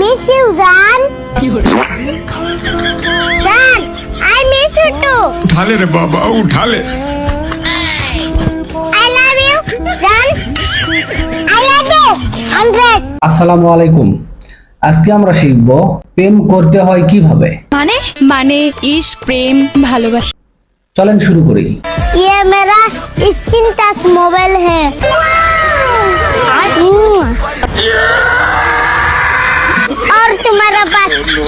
miss you, Jan. Jan, I miss you too. उठा ले रे बाबा उठा ले I love you, Jan. I love you. Hundred. আসসালামু আলাইকুম আজকে আমরা শিখব প্রেম করতে হয় কিভাবে মানে মানে ইস্ক প্রেম ভালোবাসা চলেন শুরু করি ये मेरा स्क्रीन टच मोबाइल है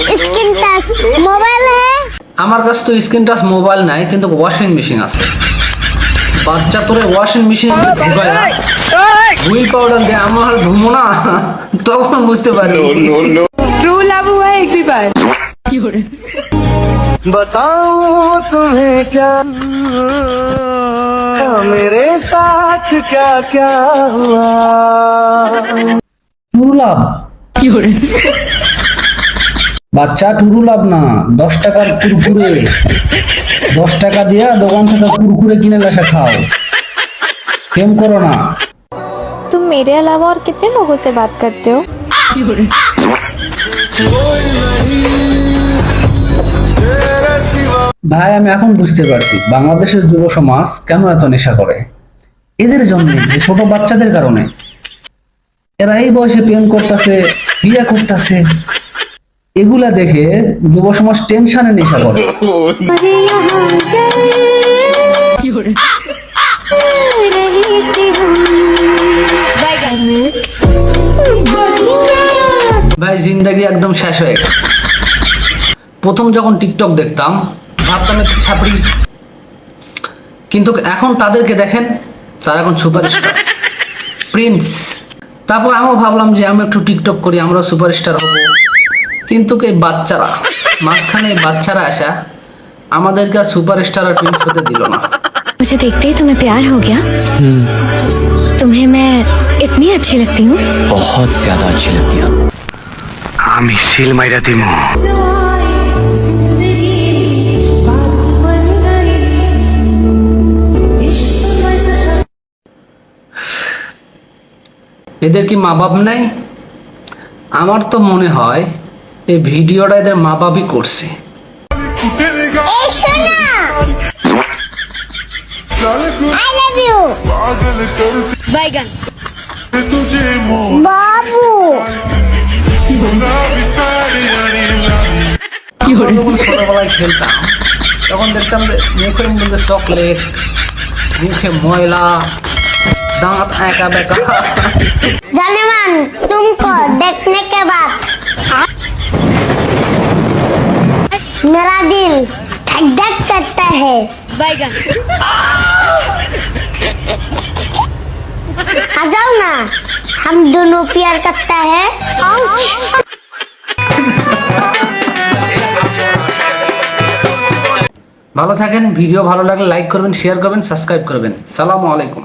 पास स्क्रीन टच मोबाइल है আমার কাছে তো স্ক্রিন টাচ মোবাইল নাই কিন্তু ওয়াশিং মেশিন আছে বাচ্চা তোরে ওয়াশিং মেশিন ঢুকায় হুইল পাউডার দিয়ে আমার ধুমো না তখন বুঝতে পারি ट्रू लव हुआ एक भी बार बताऊं तुम्हें क्या मेरे साथ क्या क्या हुआ টুরু লাভ বাচ্চা টুরু লাভ না দশ টাকার কুরকুরে দশ টাকা দিয়া দোকান থেকে কুরকুরে কিনে লেখা খাও প্রেম করো না तुम मेरे अलावा और कितने लोगों से बात करते हो ভাই আমি এখন বুঝতে পারছি বাংলাদেশের যুব সমাজ কেন এত নেশা করে এদের জন্য এই ছোট বাচ্চাদের কারণে এরা এই বয়সে প্রেম করতেছে বিয়ে করতেছে এগুলা দেখে যুব সমাজ টেনশনে নেশা করে। ভাই, জিন্দাগি একদম শেষ হয়ে গেছে। প্রথম যখন টিকটক দেখতাম, ভাবতাম ছাপড়ি। কিন্তু এখন তাদেরকে দেখেন, তারা এখন সুপারস্টার প্রিন্স তারপর আমিও ভাবলাম যে আমি একটু টিকটক করি, আমরাও সুপারস্টার হব। কিন্তু এই বাচ্চারা মাঝখানে এই বাচ্চারা আসা আমাদেরকে আর সুপারস্টার আর প্রিন্স হতে দিল না मुझे देखते ही तुम्हें प्यार हो गया तुम्हें मैं इतनी अच्छी लगती हूँ बहुत ज्यादा अच्छी लगती है আমি সিল মাইরা দিমু এদের কি মা বাপ নাই আমার তো মনে হয় এই ভিডিওটা এদের মা বাপই করছে। ছোটবেলায় খেলতাম তখন দেখতাম যে মুখের চকলেট মুখে ময়লা দাঁত है बैगन आ जाओ ना हम दोनों प्यार करता है ভালো থাকেন ভিডিও ভালো লাগলে লাইক করবেন শেয়ার করবেন সাবস্ক্রাইব করবেন সালামু আলাইকুম